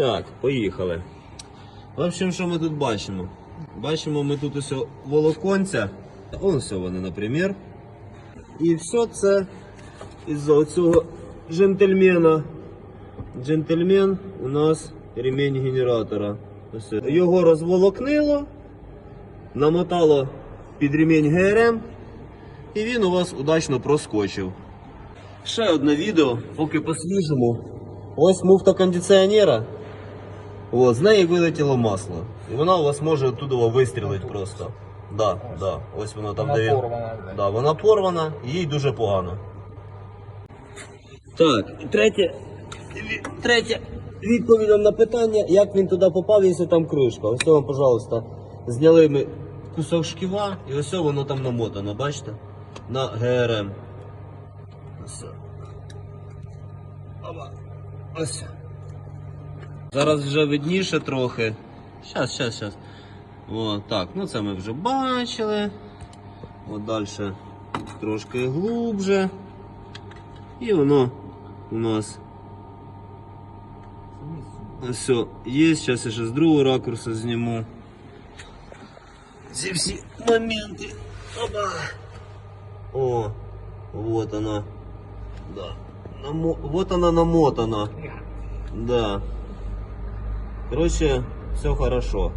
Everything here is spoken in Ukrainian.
Так, поїхали. В общем, що ми тут бачимо? Бачимо ми тут ось волоконця. Он все вони, наприклад. І все це із-за оцього джентльмена. Джентльмен у нас ремінь генератора. Його розволокнило, намотало під ремінь ГРМ, і він у вас удачно проскочив. Ще одне відео, поки по-свіжому. Ось муфта кондиціонера. О, з неї вилетіло масло. І вона у вас може оттуда вистрілити просто. Да, да. Ось воно там, де він. порвана. Да, вона порвана, їй дуже погано. Так, і третє. Третє. Відповідь на питання, як він туди попав, якщо там кришка. Ось вам, пожалуйста, зняли ми кусок шківа, і ось воно там намотано, бачите? На ГРМ. Ось. Ось. Зараз вже видніше трохи. Щас, щас, щас. О, так, ну це ми вже бачили. От далі трошки глубже. І воно у нас все є. Зараз я ще з другого ракурсу зніму. Ці всі моменти. Опа. О, вот она. Да. Намо... Вот она намотана. Да. Короче, все хорошо.